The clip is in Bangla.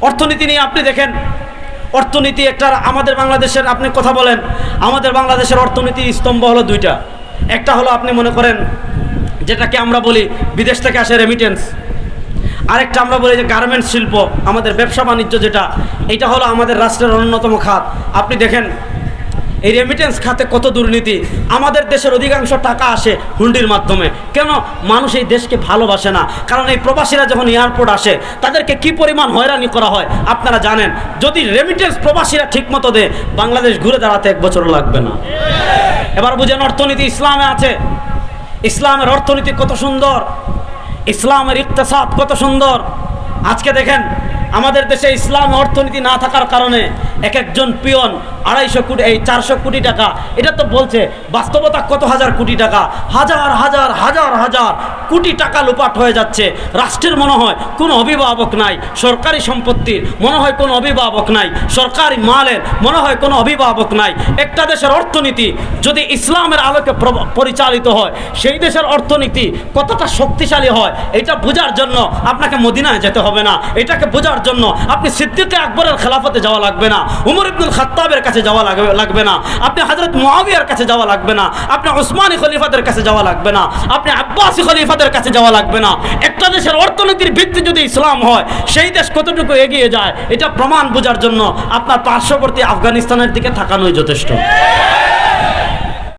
অর্থনীতি নিয়ে আপনি দেখেন। অর্থনীতি একটা, আমাদের বাংলাদেশের, আপনি কথা বলেন, আমাদের বাংলাদেশের অর্থনীতির স্তম্ভ হলো দুইটা। একটা হলো আপনি মনে করেন, যেটাকে আমরা বলি বিদেশ থেকে আসে রেমিটেন্স আরেকটা আমরা বলি যে গার্মেন্টস শিল্প, আমাদের ব্যবসা বাণিজ্য যেটা, এটা হলো আমাদের রাষ্ট্রের অন্যতম খাত। আপনি দেখেন এই রেমিটেন্স খাতে কত দুর্নীতি? আমাদের দেশের অধিকাংশ টাকা আসে হুন্ডির মাধ্যমে। কেন? মানুষ এই দেশকে ভালোবাসে না। কারণ এই প্রবাসীরা যখন এয়ারপোর্ট আসে, তাদেরকে কি পরিমাণ হয়রানি করা হয় আপনারা জানেন? যদি রেমিটেন্স প্রবাসীরা ঠিকমতো দেয়, বাংলাদেশ ঘুরে দাঁড়াতে এক বছর লাগবে না। এবার বুঝেন অর্থনীতি ইসলামে আছে। ইসলামের অর্থনীতি কত সুন্দর। ইসলামের ইকতেসাদ কত সুন্দর। আজকে দেখেন, আমাদের দেশে ইসলাম অর্থনীতি না থাকার কারণে এক একজন পিয়ন আড়াইশো কোটি, এই চারশো কোটি টাকা, এটা তো বলছে, বাস্তবতা কত হাজার কোটি টাকা? হাজার হাজার হাজার হাজার কোটি টাকা লোপাট হয়ে যাচ্ছে। রাষ্ট্রের মনে হয় কোনো অভিভাবক নাই, সরকারি সম্পত্তির মনে হয় কোনো অভিভাবক নাই, সরকারি মালের মনে হয় কোনো অভিভাবক নাই। একটা দেশের অর্থনীতি যদি ইসলামের আলোকে পরিচালিত হয়, সেই দেশের অর্থনীতি কতটা শক্তিশালী হয়, এটা বোঝার জন্য আপনাকে মদিনায় যেতে হবে না। এটাকে বোঝার জন্য আপনি সিদ্দিকে আকবরের খেলাফতে যাওয়া লাগবে না, উমর ইবনুল খাত্তাবের কাছে যাওয়া লাগবে লাগবে না, আপনি হজরত মুআবিয়ার কাছে যাওয়া লাগবে না, আপনি ওসমানী খলিফাদের কাছে যাওয়া লাগবে না, আপনি আব্বাসী খলিফাদের কাছে যাওয়া লাগবে না। একটা দেশের অর্থনীতির ভিত্তি যদি ইসলাম হয়, সেই দেশ কতটুকু এগিয়ে যায়, এটা প্রমাণ বোঝার জন্য আপনার পার্শ্ববর্তী আফগানিস্তানের দিকে থাকানোই যথেষ্ট।